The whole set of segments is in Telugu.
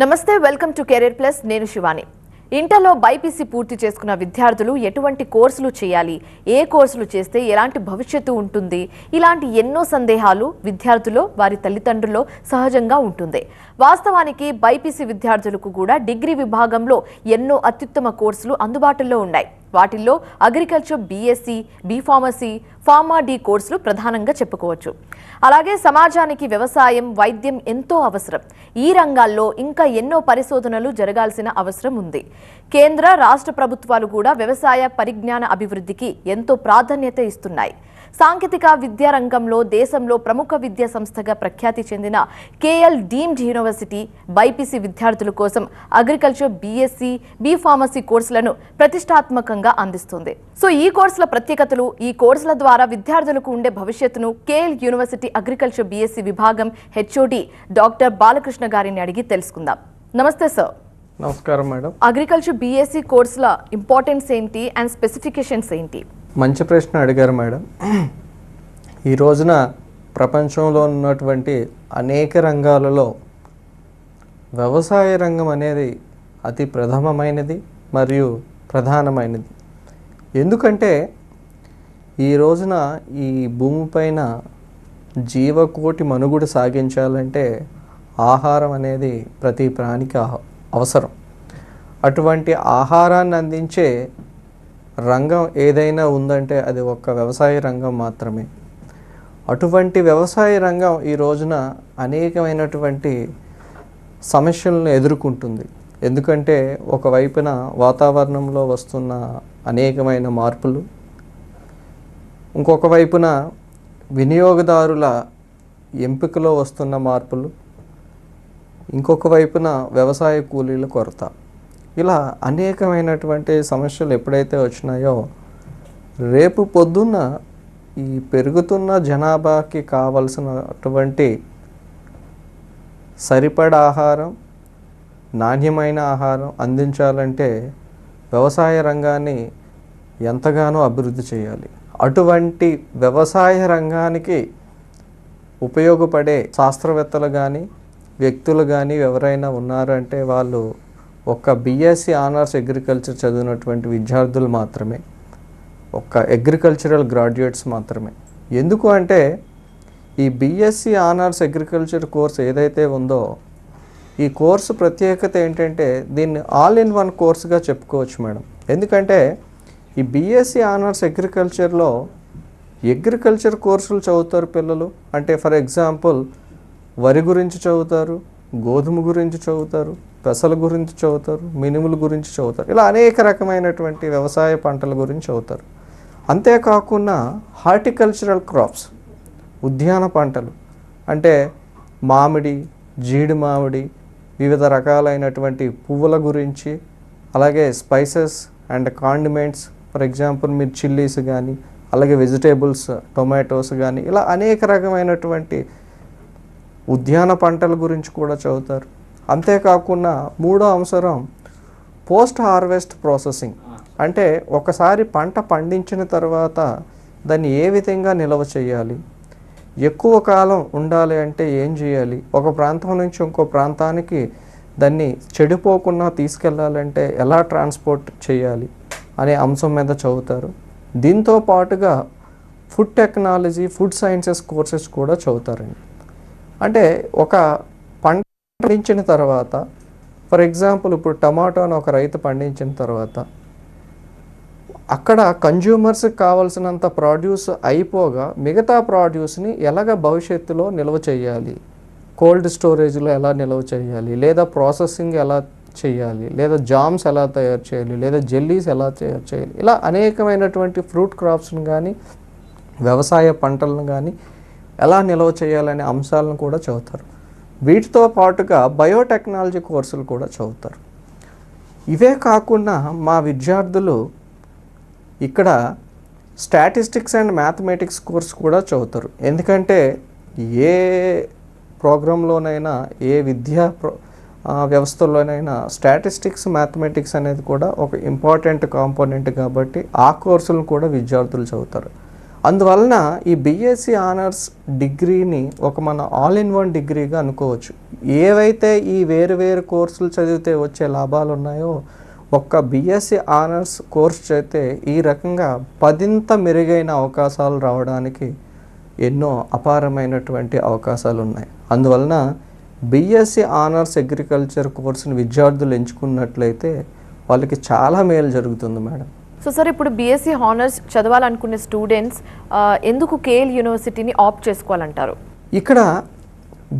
నమస్తే వెల్కమ్ టు కెరీర్ ప్లస్. నేను శివాని. ఇంటర్లో బైపీసీ పూర్తి చేసుకున్న విద్యార్థులు ఎటువంటి కోర్సులు చేయాలి ఏ కోర్సులు చేస్తే ఎలాంటి భవిష్యత్తు ఉంటుంది ఇలాంటి ఎన్నో సందేహాలు విద్యార్థుల్లో వారి తల్లిదండ్రుల్లో సహజంగా ఉంటుంది. వాస్తవానికి బైపీసీ విద్యార్థులకు కూడా డిగ్రీ విభాగంలో ఎన్నో అత్యుత్తమ కోర్సులు అందుబాటులో ఉన్నాయి. వాటిల్లో agriculture BSc B Pharmacy pharma D కోర్సులు ప్రధానంగా చెప్పుకోవచ్చు. అలాగే సమాజానికి వ్యవసాయం వైద్యం ఎంతో అవసరం. ఈ రంగాల్లో ఇంకా ఎన్నో పరిశోధనలు జరగాల్సిన అవసరం ఉంది. కేంద్ర రాష్ట్ర ప్రభుత్వాలు కూడా వ్యవసాయ పరిజ్ఞాన అభివృద్ధికి ఎంతో ప్రాధాన్యత ఇస్తున్నాయి. సాంకేతిక విద్యా రంగంలో దేశంలో ప్రముఖ విద్యా సంస్థగా ప్రఖ్యాతి చెందిన కేఎల్ డీమ్డ్ యూనివర్సిటీ బైపీసీ విద్యార్థుల కోసం అగ్రికల్చర్ బీఎస్సీ బీ ఫార్మసీ కోర్సులను ప్రతిష్టాత్మకంగా అందిస్తుంది. సో ఈ కోర్సుల ప్రత్యేకతలు ఈ కోర్సుల ద్వారా విద్యార్థులకు ఉండే భవిష్యత్తును కేఎల్ యూనివర్సిటీ అగ్రికల్చర్ బీఎస్సీ విభాగం హెచ్ఓడి డాక్టర్ బాలకృష్ణ గారిని అడిగి తెలుసుకుందాం. నమస్తే సార్. నమస్కారం మేడం. అగ్రికల్చర్ బీఎస్సీ కోర్సుల ఇంపార్టెన్స్ ఏంటి? అండ్ స్పెసిఫికేషన్స్ ఏంటి? మంచి ప్రశ్న అడిగారు మేడం. ఈ రోజున ప్రపంచంలో ఉన్నటువంటి అనేక రంగాలలో వ్యవసాయ రంగం అనేది అతి ప్రథమమైనది మరియు ప్రధానమైనది. ఎందుకంటే ఈ రోజున ఈ భూమిపైన జీవకోటి మనుగుడు సాగించాలంటే ఆహారం అనేది ప్రతి ప్రాణికి అవసరం. అటువంటి ఆహారాన్ని అందించే రంగం ఏదైనా ఉందంటే అది ఒక్క వ్యవసాయ రంగం మాత్రమే. అటువంటి వ్యవసాయ రంగం ఈ రోజున అనేకమైనటువంటి సమస్యలను ఎదుర్కొంటుంది. ఎందుకంటే ఒకవైపున వాతావరణంలో వస్తున్న అనేకమైన మార్పులు ఇంకొక వైపున వినియోగదారుల ఎంపికలో వస్తున్న మార్పులు ఇంకొక వైపున వ్యవసాయ కూలీల కొరత. ఇలా అనేకమైనటువంటి సమస్యలు ఎప్పుడైతే వచ్చినాయో రేపు పొద్దున్న ఈ పెరుగుతున్న జనాభాకి కావలసినటువంటి సరిపడా ఆహారం నాణ్యమైన ఆహారం అందించాలంటే వ్యవసాయ రంగాన్ని ఎంతగానో అభివృద్ధి చేయాలి. అటువంటి వ్యవసాయ రంగానికి ఉపయోగపడే శాస్త్రవేత్తలు కానీ వ్యక్తులు కానీ ఎవరైనా ఉన్నారంటే వాళ్ళు ఒక బీఎస్సీ ఆనర్స్ అగ్రికల్చర్ చదివినటువంటి విద్యార్థులు మాత్రమే ఒక అగ్రికల్చరల్ గ్రాడ్యుయేట్స్ మాత్రమే. ఎందుకు అంటే ఈ బీఎస్సీ ఆనర్స్ అగ్రికల్చర్ కోర్స్ ఏదైతే ఉందో ఈ కోర్సు ప్రత్యేకత ఏంటంటే దీన్ని ఆల్ ఇన్ వన్ కోర్సుగా చెప్పుకోవచ్చు మేడం. ఎందుకంటే ఈ బీఎస్సీ ఆనర్స్ అగ్రికల్చర్లో అగ్రికల్చర్ కోర్సులు చదువుతారు పిల్లలు. అంటే ఫర్ ఎగ్జాంపుల్ వరి గురించి చదువుతారు గోధుమ గురించి చదువుతారు పెసల గురించి చదువుతారు మినుముల గురించి చదువుతారు ఇలా అనేక రకమైనటువంటి వ్యవసాయ పంటల గురించి చదువుతారు. అంతేకాకుండా హార్టికల్చరల్ క్రాప్స్ ఉద్యాన పంటలు అంటే మామిడి జీడి మామిడి వివిధ రకాలైనటువంటి పువ్వుల గురించి అలాగే spices and condiments for example మీరు చిల్లీస్ కానీ అలాగే వెజిటేబుల్స్ టొమాటోస్ కానీ ఇలా అనేక రకమైనటువంటి ఉద్యాన పంటల గురించి కూడా చదువుతారు. అంతేకాకుండా మూడో అవసరం పోస్ట్ హార్వెస్ట్ ప్రాసెసింగ్. అంటే ఒకసారి పంట పండించిన తర్వాత దాన్ని ఏ విధంగా నిల్వ చేయాలి? ఎక్కువ కాలం ఉండాలి అంటే ఏం చేయాలి? ఒక ప్రాంతం నుంచి ఇంకో ప్రాంతానికి దాన్ని చెడిపోకుండా తీసుకెళ్ళాలంటే ఎలా ట్రాన్స్పోర్ట్ చేయాలి అనే అంశం మీద చదువుతారు. దీంతో పాటుగా food technology food sciences courses కూడా చదువుతారండి. అంటే ఒక పండించిన తర్వాత ఫర్ ఎగ్జాంపుల్ ఇప్పుడు టమాటోని ఒక రైతు పండించిన తర్వాత అక్కడ కన్జ్యూమర్స్కి కావాల్సినంత ప్రాడ్యూస్ అయిపోగా మిగతా ప్రాడ్యూస్ని ఎలాగ భవిష్యత్తులో నిల్వ చేయాలి? కోల్డ్ స్టోరేజ్లో ఎలా నిల్వ చేయాలి? లేదా ప్రాసెసింగ్ ఎలా చేయాలి? లేదా జామ్స్ ఎలా తయారు చేయాలి? లేదా జెల్లీస్ ఎలా తయారు చేయాలి? ఇలా అనేకమైనటువంటి ఫ్రూట్ క్రాప్స్ని కానీ వ్యవసాయ పంటలను కానీ ఎలా నిల్వ చేయాలనే అంశాలను కూడా చదువుతారు వీటితో పాటుగా బయోటెక్నాలజీ కోర్సులు కూడా చదువుతారు. ఇవే కాకుండా మా విద్యార్థులు ఇక్కడ స్టాటిస్టిక్స్ అండ్ మ్యాథమెటిక్స్ కోర్స్ కూడా చదువుతారు. ఎందుకంటే ఏ ప్రోగ్రాంలోనైనా ఏ విద్యా వ్యవస్థలోనైనా స్టాటిస్టిక్స్ మ్యాథమెటిక్స్ అనేది కూడా ఒక ఇంపార్టెంట్ కాంపోనెంట్ కాబట్టి ఆ కోర్సులను కూడా విద్యార్థులు చదువుతారు. అందువలన ఈ బీఎస్సీ ఆనర్స్ డిగ్రీని ఒక మన ఆల్ ఇన్ వన్ డిగ్రీగా అనుకోవచ్చు. ఏవైతే ఈ వేరు వేరు కోర్సులు చదివితే వచ్చే లాభాలు ఉన్నాయో ఒక్క బీఎస్సీ ఆనర్స్ కోర్స్ చేస్తే ఈ రకంగా పదింత మెరుగైన అవకాశాలు రావడానికి ఎన్నో అపారమైనటువంటి అవకాశాలు ఉన్నాయి. అందువలన బీఎస్సీ ఆనర్స్ అగ్రికల్చర్ కోర్సుని విద్యార్థులు ఎంచుకున్నట్లయితే వాళ్ళకి చాలా మేలు జరుగుతుంది మేడం. సో సార్ ఇప్పుడు బీఎస్సీ హానర్స్ చదవాలనుకునే స్టూడెంట్స్ ఎందుకు కేఎల్ యూనివర్సిటీని ఆప్ట్ చేసుకోవాలంటారు? ఇక్కడ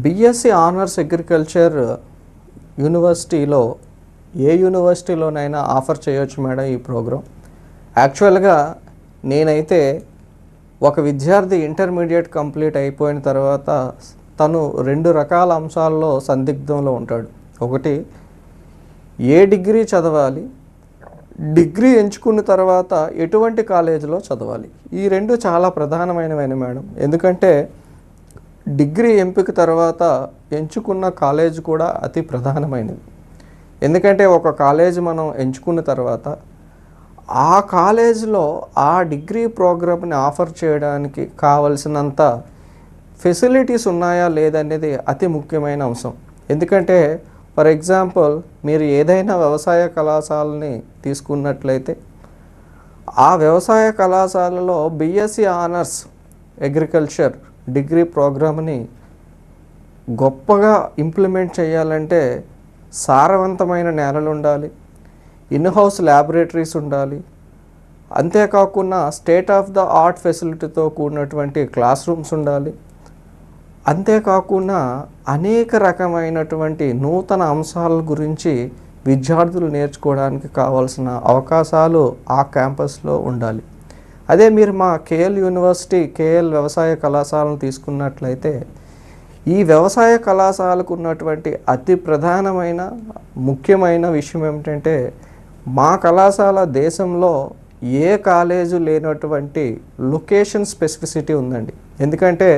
బిఎస్సి ఆనర్స్ అగ్రికల్చర్ యూనివర్సిటీలో ఏ యూనివర్సిటీలోనైనా ఆఫర్ చేయొచ్చు మేడం ఈ ప్రోగ్రాం యాక్చువల్గా నేనైతే ఒక విద్యార్థి ఇంటర్మీడియట్ కంప్లీట్ అయిపోయిన తర్వాత తను రెండు రకాల అంశాల్లో సందిగ్ధంలో ఉంటాడు. ఒకటి ఏ డిగ్రీ చదవాలి? డిగ్రీ ఎంచుకున్న తర్వాత ఎటువంటి కాలేజీలో చదవాలి? ఈ రెండు చాలా ప్రధానమైనవి మేడం. ఎందుకంటే డిగ్రీ ఎంపిక తర్వాత ఎంచుకున్న కాలేజ్ కూడా అతి ప్రధానమైనది. ఎందుకంటే ఒక కాలేజ్ మనం ఎంచుకున్న తర్వాత ఆ కాలేజీలో ఆ డిగ్రీ ప్రోగ్రామ్ని ఆఫర్ చేయడానికి కావలసినంత ఫెసిలిటీస్ ఉన్నాయా లేదనేది అతి ముఖ్యమైన అంశం. ఎందుకంటే ఫర్ ఎగ్జాంపుల్ మీరు ఏదైనా వ్యవసాయ కళాశాలని తీసుకున్నట్లయితే ఆ వ్యవసాయ కళాశాలలో బీఎస్సీ ఆనర్స్ అగ్రికల్చర్ డిగ్రీ ప్రోగ్రామ్ని గొప్పగా ఇంప్లిమెంట్ చేయాలంటే సారవంతమైన నేలలు ఉండాలి ఇన్హౌస్ ల్యాబొరేటరీస్ ఉండాలి. అంతేకాకుండా స్టేట్ ఆఫ్ ద ఆర్ట్ ఫెసిలిటీతో కూడినటువంటి క్లాస్ రూమ్స్ ఉండాలి. అంతేకాకుండా అనేక రకమైనటువంటి నూతన అంశాల గురించి విద్యార్థులు నేర్చుకోవడానికి కావాల్సిన అవకాశాలు ఆ క్యాంపస్లో ఉండాలి. అదే మీరు మా కేఎల్ యూనివర్సిటీ కేఎల్ వ్యవసాయ కళాశాలను తీసుకున్నట్లయితే ఈ వ్యవసాయ కళాశాలకు ఉన్నటువంటి అతి ప్రధానమైన ముఖ్యమైన విషయం ఏమిటంటే మా కళాశాల దేశంలో ఏ కాలేజు లేనటువంటి లొకేషన్ స్పెసిఫిసిటీ ఉందండి. ఎందుకంటే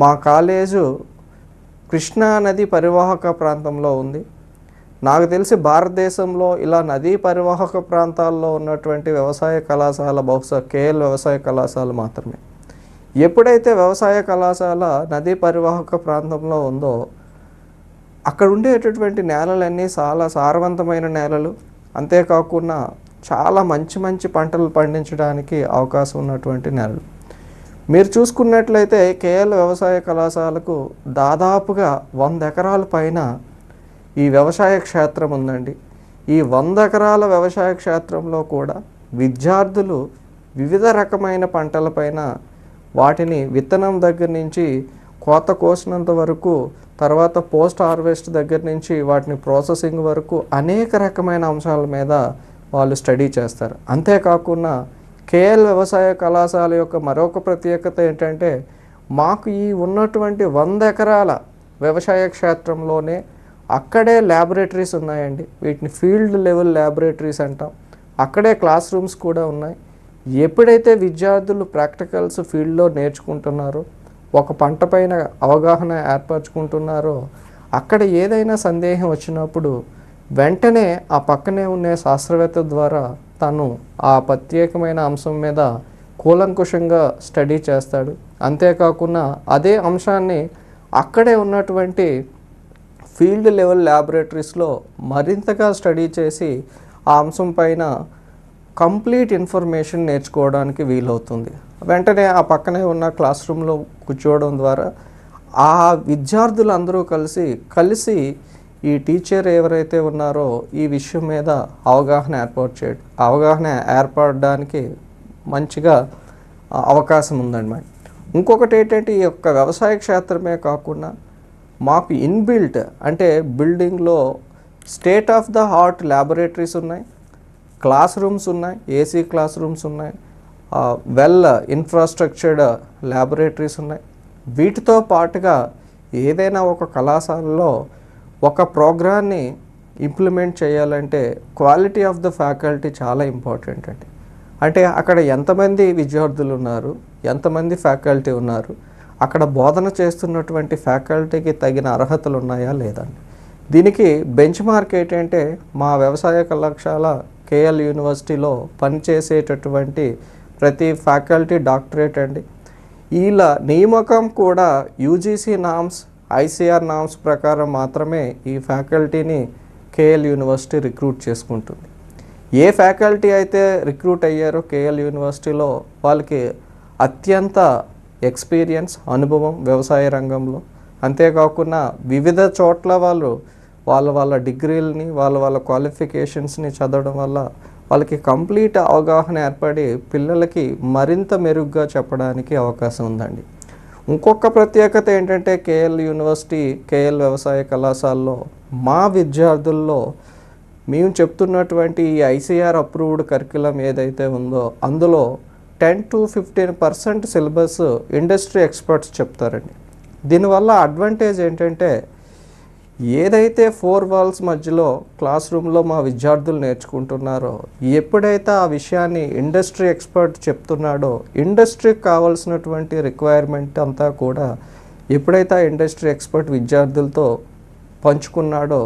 మా కాలేజు కృష్ణా నది పరివాహక ప్రాంతంలో ఉంది. నాకు తెలిసి భారతదేశంలో ఇలా నదీ పరివాహక ప్రాంతాల్లో ఉన్నటువంటి వ్యవసాయ కళాశాల బహుశా కేఎల్ వ్యవసాయ కళాశాల మాత్రమే. ఎప్పుడైతే వ్యవసాయ కళాశాల నదీ పరివాహక ప్రాంతంలో ఉందో అక్కడ ఉండేటటువంటి నేలలన్నీ చాలా సారవంతమైన నేలలు. అంతేకాకుండా చాలా మంచి మంచి పంటలు పండించడానికి అవకాశం ఉన్నటువంటి నేలలు. మీరు చూసుకున్నట్లయితే కేఎల్ వ్యవసాయ కళాశాలకు దాదాపుగా వంద ఎకరాల పైన ఈ వ్యవసాయ క్షేత్రం ఉందండి. ఈ వంద ఎకరాల వ్యవసాయ క్షేత్రంలో కూడా విద్యార్థులు వివిధ రకమైన పంటలపైన వాటిని విత్తనం దగ్గర నుంచి కోత కోసినంత వరకు తర్వాత పోస్ట్ హార్వెస్ట్ దగ్గర నుంచి వాటిని ప్రాసెసింగ్ వరకు అనేక రకమైన అంశాల మీద వాళ్ళు స్టడీ చేస్తారు. అంతేకాకుండా కేఎల్ వ్యవసాయ కళాశాల యొక్క మరొక ప్రత్యేకత ఏంటంటే మాకు ఈ ఉన్నటువంటి వంద ఎకరాల వ్యవసాయ క్షేత్రంలోనే అక్కడే ల్యాబొరేటరీస్ ఉన్నాయండి. వీటిని ఫీల్డ్ లెవెల్ ల్యాబొరేటరీస్ అంటాం. అక్కడే క్లాస్ రూమ్స్ కూడా ఉన్నాయి. ఎప్పుడైతే విద్యార్థులు ప్రాక్టికల్స్ ఫీల్డ్లో నేర్చుకుంటున్నారో ఒక పంట పైన అవగాహన ఏర్పరచుకుంటున్నారో అక్కడ ఏదైనా సందేహం వచ్చినప్పుడు వెంటనే ఆ పక్కనే ఉండే శాస్త్రవేత్త ద్వారా తను ఆ ప్రత్యేకమైన అంశం మీద కూలంకుషంగా స్టడీ చేస్తాడు. అంతేకాకుండా అదే అంశాన్ని అక్కడే ఉన్నటువంటి ఫీల్డ్ లెవెల్ ల్యాబొరేటరీస్లో మరింతగా స్టడీ చేసి ఆ అంశం పైన కంప్లీట్ ఇన్ఫర్మేషన్ నేర్చుకోవడానికి వీలవుతుంది. వెంటనే ఆ పక్కనే ఉన్న క్లాస్ రూమ్లో కూర్చోవడం ద్వారా ఆ విద్యార్థులందరూ కలిసి కలిసి ఈ టీచర్ ఎవరైతే ఉన్నారో ఈ విషయం మీద అవగాహన ఏర్పాటు చేయడం అవగాహన ఏర్పడడానికి మంచిగా అవకాశం ఉందన్నమాట. ఇంకొకటి ఏంటంటే ఈ యొక్క వ్యవసాయ క్షేత్రమే కాకుండా మాకు ఇన్బిల్ట్ అంటే బిల్డింగ్లో state of the heart laboratories ఉన్నాయి క్లాస్ రూమ్స్ ఉన్నాయి ఏసీ క్లాస్ రూమ్స్ ఉన్నాయి వెల్ ఇన్ఫ్రాస్ట్రక్చర్డ్ ల్యాబొరేటరీస్ ఉన్నాయి. వీటితో పాటుగా ఏదైనా ఒక కళాశాలలో ఒక ప్రోగ్రాన్ని ఇంప్లిమెంట్ చేయాలంటే క్వాలిటీ ఆఫ్ ద ఫ్యాకల్టీ చాలా ఇంపార్టెంట్ అండి. అంటే అక్కడ ఎంతమంది విద్యార్థులు ఉన్నారు ఎంతమంది ఫ్యాకల్టీ ఉన్నారు అక్కడ బోధన చేస్తున్నటువంటి ఫ్యాకల్టీకి తగిన అర్హతలు ఉన్నాయా లేదండి దీనికి బెంచ్ మార్క్ ఏంటంటే మా వ్యవసాయ కళాశాల కేఎల్ యూనివర్సిటీలో పనిచేసేటటువంటి ప్రతి ఫ్యాకల్టీ డాక్టరేట్ అండి. వీళ్ళ నియామకం కూడా యూజీసీ నామ్స్ ఐసీఆర్ నామ్స్ ప్రకారం మాత్రమే ఈ ఫ్యాకల్టీని కేఎల్ యూనివర్సిటీ రిక్రూట్ చేసుకుంటుంది. ఏ ఫ్యాకల్టీ అయితే రిక్రూట్ అయ్యారో కేఎల్ యూనివర్సిటీలో వాళ్ళకి అత్యంత ఎక్స్పీరియన్స్ అనుభవం వ్యవసాయ రంగంలో. అంతేకాకుండా వివిధ చోట్ల వాళ్ళు వాళ్ళ వాళ్ళ డిగ్రీలని వాళ్ళ వాళ్ళ క్వాలిఫికేషన్స్ని చదవడం వల్ల వాళ్ళకి కంప్లీట్ అవగాహన ఏర్పడి పిల్లలకి మరింత మెరుగ్గా చెప్పడానికి అవకాశం ఉందండి. ఇంకొక ప్రత్యేకత ఏంటంటే కేఎల్ యూనివర్సిటీ కేఎల్ వ్యవసాయ కళాశాలలో మా విద్యార్థుల్లో మేము చెప్తున్నటువంటి ఈ ఐసీఆర్ అప్రూవ్డ్ కరికులం ఏదైతే ఉందో అందులో ten to fifteen percent syllabus industry experts చెప్తారండి. దీనివల్ల అడ్వాంటేజ్ ఏంటంటే ఏదైతే ఫోర్ వాల్స్ మధ్యలో క్లాస్ రూమ్లో మా విద్యార్థులు నేర్చుకుంటున్నారో ఎప్పుడైతే ఆ విషయాన్ని ఇండస్ట్రీ ఎక్స్పర్ట్ చెప్తున్నాడో ఇండస్ట్రీకి కావాల్సినటువంటి రిక్వైర్మెంట్ అంతా కూడా ఎప్పుడైతే ఆ ఇండస్ట్రీ ఎక్స్పర్ట్ విద్యార్థులతో పంచుకున్నాడో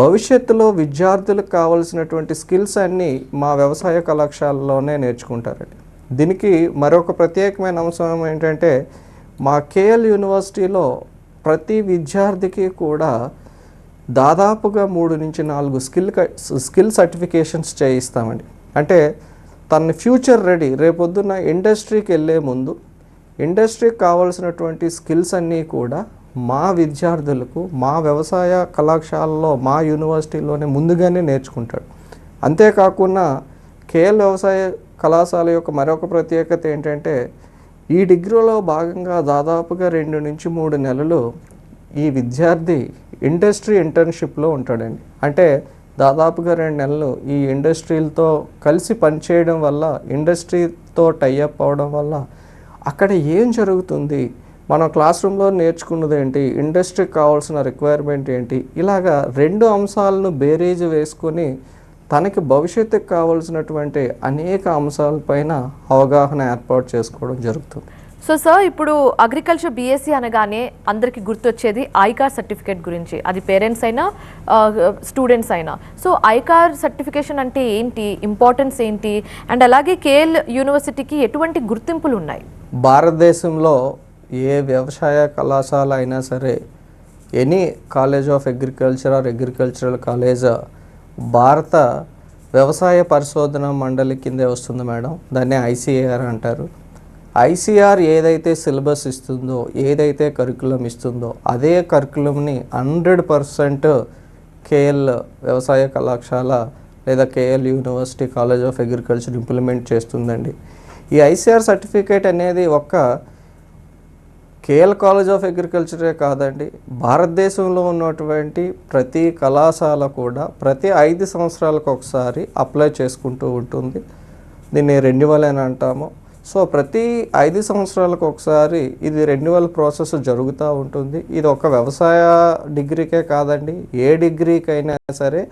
భవిష్యత్తులో విద్యార్థులకు కావాల్సినటువంటి స్కిల్స్ అన్నీ మా వ్యవసాయ కళాశాలలోనే నేర్చుకుంటారండి. దీనికి మరొక ప్రత్యేకమైన అంశం ఏంటంటే మా కేఎల్ యూనివర్సిటీలో ప్రతి విద్యార్థికి కూడా దాదాపుగా మూడు నుంచి నాలుగు స్కిల్ క- స్కిల్ సర్టిఫికేషన్స్ చేయిస్తామండి. అంటే తన ఫ్యూచర్ రెడీ. రేపొద్దున ఇండస్ట్రీకి వెళ్ళే ముందు ఇండస్ట్రీకి కావాల్సినటువంటి స్కిల్స్ అన్నీ కూడా మా విద్యార్థులకు మా వ్యవసాయ కళాశాలలో మా యూనివర్సిటీలోనే ముందుగానే నేర్చుకుంటాడు. అంతేకాకుండా కేఎల్ వ్యవసాయ కళాశాల యొక్క మరొక ప్రత్యేకత ఏంటంటే ఈ డిగ్రీలో భాగంగా దాదాపుగా రెండు నుంచి మూడు నెలలు ఈ విద్యార్థి ఇండస్ట్రీ ఇంటర్న్షిప్లో ఉంటాడండి. అంటే దాదాపుగా రెండు నెలలు ఈ ఇండస్ట్రీలతో కలిసి పనిచేయడం వల్ల ఇండస్ట్రీతో టైఅప్ అవడం వల్ల అక్కడ ఏం జరుగుతుంది? మనం క్లాస్ రూమ్లో నేర్చుకున్నది ఏంటి? ఇండస్ట్రీకి కావాల్సిన రిక్వైర్మెంట్ ఏంటి? ఇలాగా రెండు అంశాలను బేరీజ్ వేసుకొని తనకి భవిష్యత్తుకు కావాల్సినటువంటి అనేక అంశాలపైన అవగాహన ఏర్పాటు చేసుకోవడం జరుగుతుంది. సో సార్ ఇప్పుడు అగ్రికల్చర్ బీఎస్సీ అనగానే అందరికి గుర్తొచ్చేది ఐకార్ సర్టిఫికేట్ గురించి. అది పేరెంట్స్ అయినా స్టూడెంట్స్ అయినా. సో ఐకార్ సర్టిఫికేషన్ అంటే ఏంటి? ఇంపార్టెన్స్ ఏంటి? అండ్ అలాగే కేఎల్ యూనివర్సిటీకి ఎటువంటి గుర్తింపులు ఉన్నాయి? భారతదేశంలో ఏ వ్యవసాయ కళాశాల అయినా సరే any college of agriculture or agricultural college భారత వ్యవసాయ పరిశోధన మండలి కిందే వస్తుంది మేడం. దాన్ని ఐసీఏఆర్ అంటారు. ఐసీఆర్ ఏదైతే సిలబస్ ఇస్తుందో ఏదైతే కరికులం ఇస్తుందో అదే కరికులంని హండ్రెడ్ పర్సెంట్ కేఎల్ వ్యవసాయ కళాశాల లేదా KL university college of agriculture implement చేస్తుందండి. ఈ ఐసీఆర్ సర్టిఫికేట్ అనేది ఒక్క కేఎల్ కాలేజ్ ఆఫ్ అగ్రికల్చరే కాదండి భారతదేశంలో ఉన్నటువంటి ప్రతి కళాశాల కూడా ప్రతి ఐదు సంవత్సరాలకు ఒకసారి అప్లై చేసుకుంటూ ఉంటుంది. దీన్ని రెన్యువల్ అని అంటాము. సో ప్రతి ఐదు సంవత్సరాలకు ఒకసారి ఇది రెన్యువల్ ప్రాసెస్ జరుగుతూ ఉంటుంది. ఇది ఒక వ్యవసాయ డిగ్రీకే కాదండి ఏ డిగ్రీకైనా సరే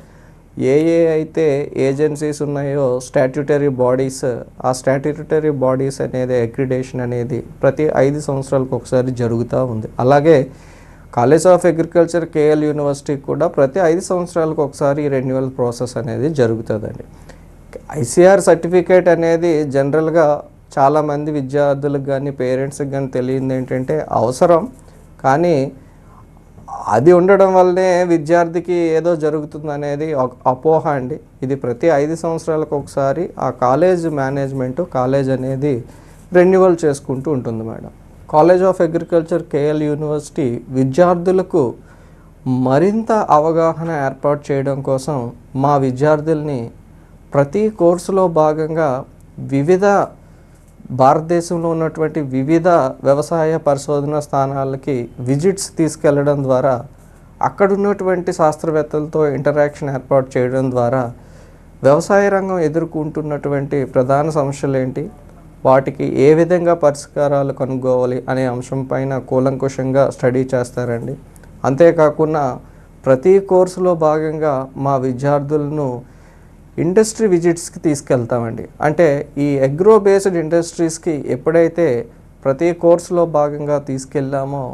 ఏ ఏ అయితే ఏజెన్సీస్ ఉన్నాయో స్టాట్యుటరీ బాడీస్ ఆ స్టాట్యుటరీ బాడీస్ అనేది అక్రిడేషన్ అనేది ప్రతి ఐదు సంవత్సరాలకు ఒకసారి జరుగుతూ ఉంది. అలాగే college of agriculture KL university కూడా ప్రతి ఐదు సంవత్సరాలకు ఒకసారి రెన్యువల్ ప్రాసెస్ అనేది జరుగుతుందండి. ఐసీఆర్ సర్టిఫికేట్ అనేది జనరల్గా చాలామంది విద్యార్థులకు కానీ పేరెంట్స్కి కానీ తెలియంది ఏంటంటే అవసరం. కానీ అది ఉండడం వల్లనే విద్యార్థికి ఏదో జరుగుతుంది అనేది ఒక అపోహ అండి. ఇది ప్రతి ఐదు సంవత్సరాలకు ఒకసారి ఆ కాలేజ్ మేనేజ్మెంట్ కాలేజ్ అనేది రెన్యువల్ చేసుకుంటూ ఉంటుంది madam. College of agriculture KL university విద్యార్థులకు మరింత అవగాహన ఏర్పాటు చేయడం కోసం మా విద్యార్థుల్ని ప్రతి కోర్సులో భాగంగా వివిధ భారతదేశంలో ఉన్నటువంటి వివిధ వ్యవసాయ పరిశోధన స్థానాలకి విజిట్స్ తీసుకెళ్ళడం ద్వారా అక్కడ ఉన్నటువంటి శాస్త్రవేత్తలతో ఇంటరాక్షన్ ఏర్పాటు చేయడం ద్వారా వ్యవసాయ రంగం ఎదుర్కొంటున్నటువంటి ప్రధాన సమస్యలు ఏంటి? వాటికి ఏ విధంగా పరిష్కారాలు కనుక్కోవాలి అనే అంశం పైన కూలంకుషంగా స్టడీ చేస్తారండి. అంతేకాకుండా ప్రతి కోర్సులో భాగంగా మా విద్యార్థులను ఇండస్ట్రీ విజిట్స్కి తీసుకెళ్తామండి. అంటే ఈ అగ్రో బేస్డ్ ఇండస్ట్రీస్కి ఎప్పుడైతే ప్రతి కోర్సులో భాగంగా తీసుకెళ్ళామో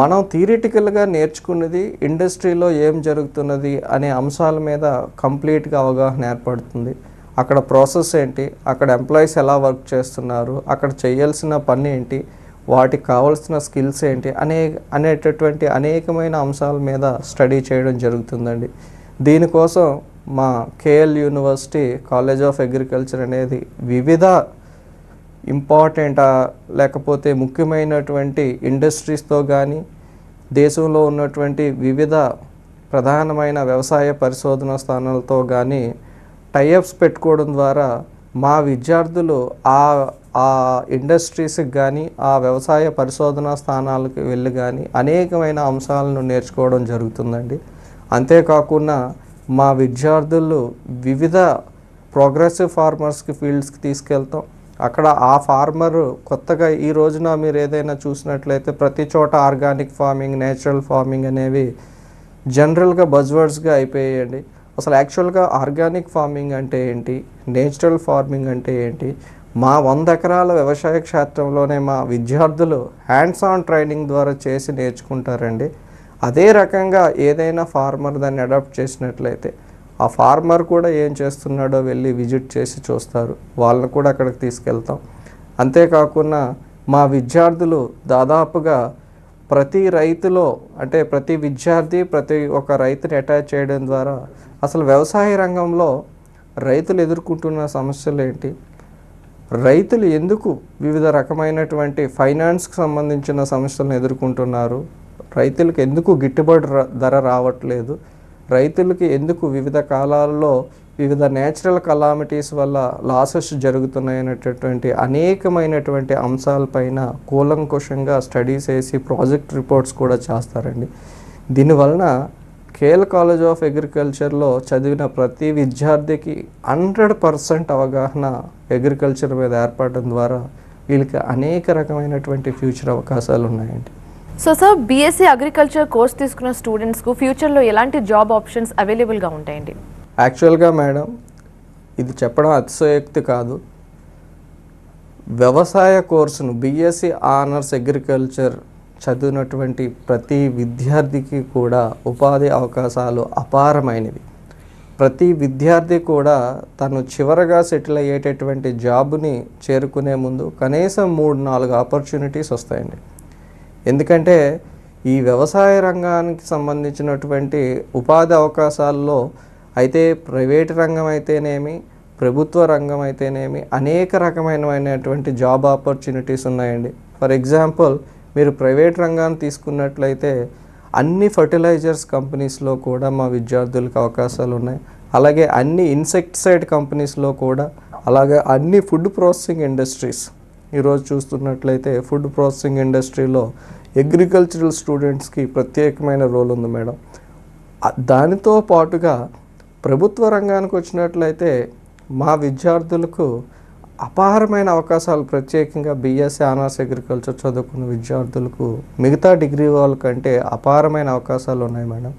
మనం థియరిటికల్గా నేర్చుకున్నది ఇండస్ట్రీలో ఏం జరుగుతున్నది అనే అంశాల మీద కంప్లీట్గా అవగాహన ఏర్పడుతుంది. అక్కడ ప్రాసెస్ ఏంటి అక్కడ ఎంప్లాయీస్ ఎలా వర్క్ చేస్తున్నారు అక్కడ చేయాల్సిన పని ఏంటి వాటికి కావాల్సిన స్కిల్స్ ఏంటి అనే అనేటటువంటి అనేకమైన అంశాల మీద స్టడీ చేయడం జరుగుతుందండి. దీనికోసం మా KL university college of agriculture అనేది వివిధ ఇంపార్టెంట్ లేకపోతే ముఖ్యమైనటువంటి ఇండస్ట్రీస్తో కానీ దేశంలో ఉన్నటువంటి వివిధ ప్రధానమైన వ్యవసాయ పరిశోధన స్థానాలతో కానీ టైఅప్స్ పెట్టుకోవడం ద్వారా మా విద్యార్థులు ఆ ఆ ఇండస్ట్రీస్కి కానీ ఆ వ్యవసాయ పరిశోధన స్థానాలకు వెళ్ళి కానీ అనేకమైన అంశాలను నేర్చుకోవడం జరుగుతుందండి. అంతేకాకుండా మా విద్యార్థులు వివిధ ప్రోగ్రెసివ్ ఫార్మర్స్కి ఫీల్డ్స్కి తీసుకెళ్తాం. అక్కడ ఆ ఫార్మర్ కొత్తగా ఈ రోజున మీరు ఏదైనా చూసినట్లయితే ప్రతి చోట ఆర్గానిక్ ఫార్మింగ్ నేచురల్ ఫార్మింగ్ అనేవి జనరల్గా బజ్వర్డ్స్గా అయిపోయాయండి. అసలు యాక్చువల్గా ఆర్గానిక్ ఫార్మింగ్ అంటే ఏంటి? నేచురల్ ఫార్మింగ్ అంటే ఏంటి? మా వంద ఎకరాల వ్యవసాయ క్షేత్రంలోనే మా విద్యార్థులు హ్యాండ్స్ ఆన్ ట్రైనింగ్ ద్వారా చేసి నేర్చుకుంటారండి. అదే రకంగా ఏదైనా ఫార్మర్ దాన్ని అడాప్ట్ చేసినట్లయితే ఆ ఫార్మర్ కూడా ఏం చేస్తున్నాడో వెళ్ళి విజిట్ చేసి చూస్తారు. వాళ్ళని కూడా అక్కడికి తీసుకెళ్తాం. అంతేకాకుండా మా విద్యార్థులు దాదాపుగా ప్రతి రైతులో అంటే ప్రతి విద్యార్థి ప్రతి ఒక్క రైతుని అటాచ్ చేయడం ద్వారా అసలు వ్యవసాయ రంగంలో రైతులు ఎదుర్కొంటున్న సమస్యలు ఏంటి? రైతులు ఎందుకు వివిధ రకమైనటువంటి ఫైనాన్స్కి సంబంధించిన సమస్యలను ఎదుర్కొంటున్నారు? రైతులకు ఎందుకు గిట్టుబాటు ధర రావట్లేదు? రైతులకి ఎందుకు వివిధ కాలాల్లో వివిధ నేచురల్ కలామిటీస్ వల్ల లాసెస్ జరుగుతున్నాయనేటటువంటి అనేకమైనటువంటి అంశాలపైన కూలంకుషంగా స్టడీస్ వేసి ప్రాజెక్ట్ రిపోర్ట్స్ కూడా చేస్తారండి. దీనివలన కేల్ కాలేజ్ ఆఫ్ అగ్రికల్చర్లో చదివిన ప్రతి విద్యార్థికి హండ్రెడ్ పర్సెంట్ అవగాహన అగ్రికల్చర్ మీద ఏర్పడడం ద్వారా వీళ్ళకి అనేక రకమైనటువంటి ఫ్యూచర్ అవకాశాలు ఉన్నాయండి so sir BSc agriculture course తీసుకున్న స్టూడెంట్స్కు ఫ్యూచర్లో ఎలాంటి జాబ్ ఆప్షన్స్ అవైలబుల్గా ఉంటాయండి? యాక్చువల్గా మేడం ఇది చెప్పడం అతిశయోక్తి కాదు. వ్యవసాయ కోర్సును బీఎస్సీ ఆనర్స్ అగ్రికల్చర్ చదివినటువంటి ప్రతి విద్యార్థికి కూడా ఉపాధి అవకాశాలు అపారమైనవి. ప్రతి విద్యార్థి కూడా తను చివరగా సెటిల్ అయ్యేటటువంటి జాబ్ని చేరుకునే ముందు కనీసం మూడు నాలుగు ఆపర్చునిటీస్ వస్తాయండి. ఎందుకంటే ఈ వ్యవసాయ రంగానికి సంబంధించినటువంటి ఉపాధి అవకాశాల్లో అయితే ప్రైవేట్ రంగం అయితేనేమి ప్రభుత్వ రంగం అయితేనేమి అనేక రకమైనటువంటి జాబ్ ఆపర్చునిటీస్ ఉన్నాయండి. ఫర్ ఎగ్జాంపుల్ మీరు ప్రైవేట్ రంగాన్ని తీసుకున్నట్లయితే అన్ని ఫర్టిలైజర్స్ కంపెనీస్లో కూడా మా విద్యార్థులకు అవకాశాలు ఉన్నాయి. అలాగే అన్ని ఇన్సెక్టిసైడ్ కంపెనీస్లో కూడా అలాగే అన్ని ఫుడ్ ప్రాసెసింగ్ ఇండస్ట్రీస్. ఈరోజు చూస్తున్నట్లయితే ఫుడ్ ప్రాసెసింగ్ ఇండస్ట్రీలో అగ్రికల్చరల్ స్టూడెంట్స్కి ప్రత్యేకమైన రోల్ ఉంది మేడం. దానితో పాటుగా ప్రభుత్వ రంగానికి వచ్చినట్లయితే మా విద్యార్థులకు అపారమైన అవకాశాలు ప్రత్యేకంగా బీఎస్సీ ఆనర్స్ అగ్రికల్చర్ చదువుకున్న విద్యార్థులకు మిగతా డిగ్రీ వాళ్ళకంటే అపారమైన అవకాశాలు ఉన్నాయి మేడం.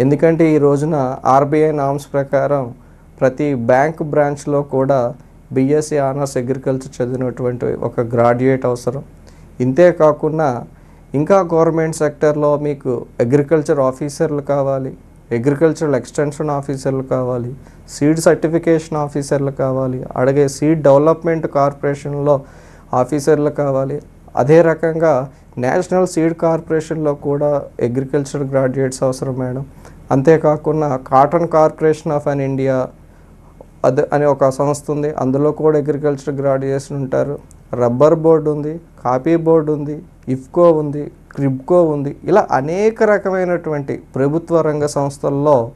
ఎందుకంటే ఈ రోజున ఆర్బీఐ నామ్స్ ప్రకారం ప్రతి బ్యాంక్ బ్రాంచ్లో కూడా బీఎస్సీ ఆనర్స్ అగ్రికల్చర్ చదివినటువంటి ఒక గ్రాడ్యుయేట్ అవసరం. ఇంతే కాకుండా ఇంకా గవర్నమెంట్ సెక్టర్లో మీకు అగ్రికల్చర్ ఆఫీసర్లు కావాలి అగ్రికల్చరల్ ఎక్స్టెన్షన్ ఆఫీసర్లు కావాలి సీడ్ సర్టిఫికేషన్ ఆఫీసర్లు కావాలి అలాగే సీడ్ డెవలప్మెంట్ కార్పొరేషన్లో ఆఫీసర్లు కావాలి. అదే రకంగా నేషనల్ సీడ్ కార్పొరేషన్లో కూడా అగ్రికల్చర్ గ్రాడ్యుయేట్స్ అవసరం మేడం. అంతేకాకుండా కాటన్ కార్పొరేషన్ ఆఫ్ అన్ ఇండియా అదే అనే ఒక సంస్థ ఉంది. అందులో కూడా అగ్రికల్చర్ గ్రాడ్యుయేషన్ ఉంటారు. రబ్బర్ బోర్డు ఉంది కాపీ బోర్డు ఉంది ఇఫ్కో ఉంది క్రిబ్కో ఉంది ఇలా అనేక రకమైనటువంటి ప్రభుత్వ రంగ సంస్థల్లో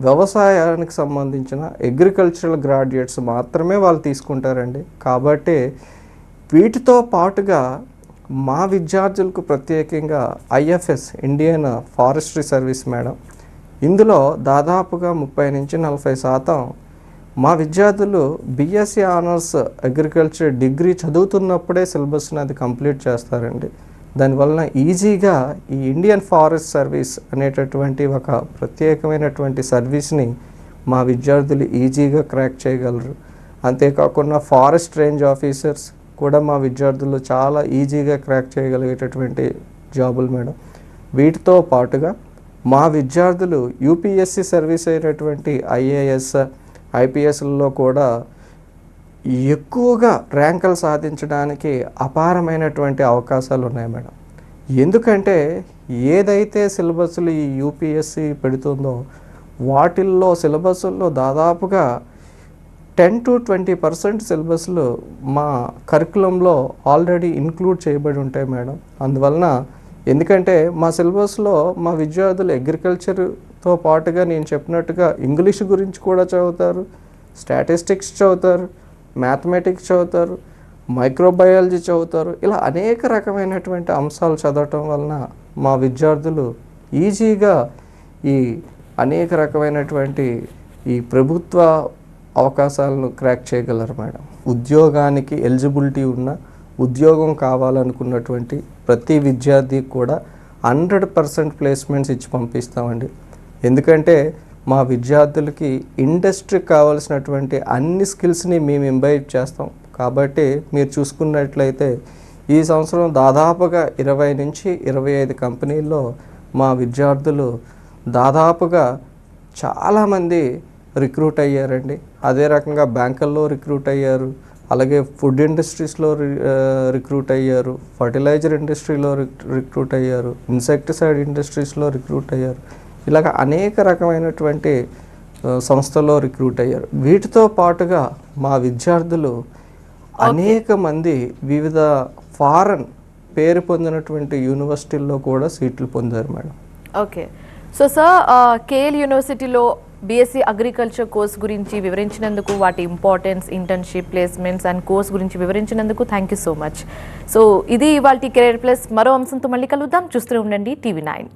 వ్యవసాయానికి సంబంధించిన అగ్రికల్చరల్ గ్రాడ్యుయేట్స్ మాత్రమే వాళ్ళు తీసుకుంటారండి. కాబట్టి వీటితో పాటుగా మా విద్యార్థులకు ప్రత్యేకంగా IFS Indian forestry service madam. ఇందులో దాదాపుగా ముప్పై నుంచి నలభై శాతం మా విద్యార్థులు బీఎస్సీ ఆనర్స్ అగ్రికల్చర్ డిగ్రీ చదువుతున్నప్పుడే సిలబస్ని అది కంప్లీట్ చేస్తారండి. దానివలన ఈజీగా ఈ ఇండియన్ ఫారెస్ట్ సర్వీస్ అనేటటువంటి ఒక ప్రత్యేకమైనటువంటి సర్వీస్ని మా విద్యార్థులు ఈజీగా క్రాక్ చేయగలరు. అంతేకాకుండా ఫారెస్ట్ రేంజ్ ఆఫీసర్స్ కూడా మా విద్యార్థులు చాలా ఈజీగా క్రాక్ చేయగలిగేటటువంటి జాబులు మేడం. వీటితో పాటుగా మా విద్యార్థులు యూపీఎస్సి సర్వీస్ అయినటువంటి ఐఏఎస్ ఐపీఎస్లలో కూడా ఎక్కువగా ర్యాంకులు సాధించడానికి అపారమైనటువంటి అవకాశాలు ఉన్నాయి మేడం. ఎందుకంటే ఏదైతే సిలబస్లు ఈ యూపీఎస్సి పెడుతుందో వాటిల్లో సిలబస్ల్లో దాదాపుగా టెన్ టు ట్వంటీ పర్సెంట్ సిలబస్లు మా కరికులంలో ఆల్రెడీ ఇంక్లూడ్ చేయబడి ఉంటాయి మేడం. అందువలన ఎందుకంటే మా సిలబస్లో మా విద్యార్థులు తో పాటుగా నేను చెప్పినట్టుగా ఇంగ్లీష్ గురించి కూడా చదువుతారు స్టాటిస్టిక్స్ చదువుతారు మ్యాథమెటిక్స్ చదువుతారు మైక్రోబయాలజీ చదువుతారు. ఇలా అనేక రకమైనటువంటి అంశాలు చదవటం వలన మా విద్యార్థులు ఈజీగా ఈ అనేక రకమైనటువంటి ఈ ప్రభుత్వ అవకాశాలను క్రాక్ చేయగలరు మేడం. ఉద్యోగానికి ఎలిజిబిలిటీ ఉన్న ఉద్యోగం కావాలనుకున్నటువంటి ప్రతి విద్యార్థికి కూడా హండ్రెడ్ పర్సెంట్ ప్లేస్మెంట్స్ ఇచ్చి పంపిస్తామండి. ఎందుకంటే మా విద్యార్థులకి ఇండస్ట్రీకి కావాల్సినటువంటి అన్ని స్కిల్స్ని మేము ఇంబైబ్ చేస్తాం. కాబట్టి మీరు చూసుకున్నట్లయితే ఈ సంవత్సరం దాదాపుగా ఇరవై నుంచి ఇరవై ఐదు కంపెనీల్లో మా విద్యార్థులు దాదాపుగా చాలామంది రిక్రూట్ అయ్యారండి. అదే రకంగా బ్యాంకుల్లో రిక్రూట్ అయ్యారు. అలాగే ఫుడ్ ఇండస్ట్రీస్లో రి- రిక్రూట్ అయ్యారు. ఫర్టిలైజర్ ఇండస్ట్రీలో రిక్రూట్ అయ్యారు. ఇన్సెక్టిసైడ్ ఇండస్ట్రీస్లో రిక్రూట్ అయ్యారు. ఇలాగ అనేక రకమైనటువంటి ఆ, సంస్థల్లో రిక్రూట్ అయ్యారు. వీటితో పాటుగా మా విద్యార్థులు అనేక మంది వివిధ ఫారెన్ పేరు పొందినటువంటి యూనివర్సిటీల్లో కూడా సీట్లు పొందారు madam. Okay. So sir KL యూనివర్సిటీలో బీఎస్సీ అగ్రికల్చర్ కోర్స్ గురించి వివరించినందుకు వాటి importance internship placements and course గురించి వివరించినందుకు thank you so much. So ఇది ఇవాళ కెరీర్ ప్లస్ మరో అంశంతో మళ్ళీ కలుద్దాం. చూస్తూనే ఉండండి టీవీ నైన్.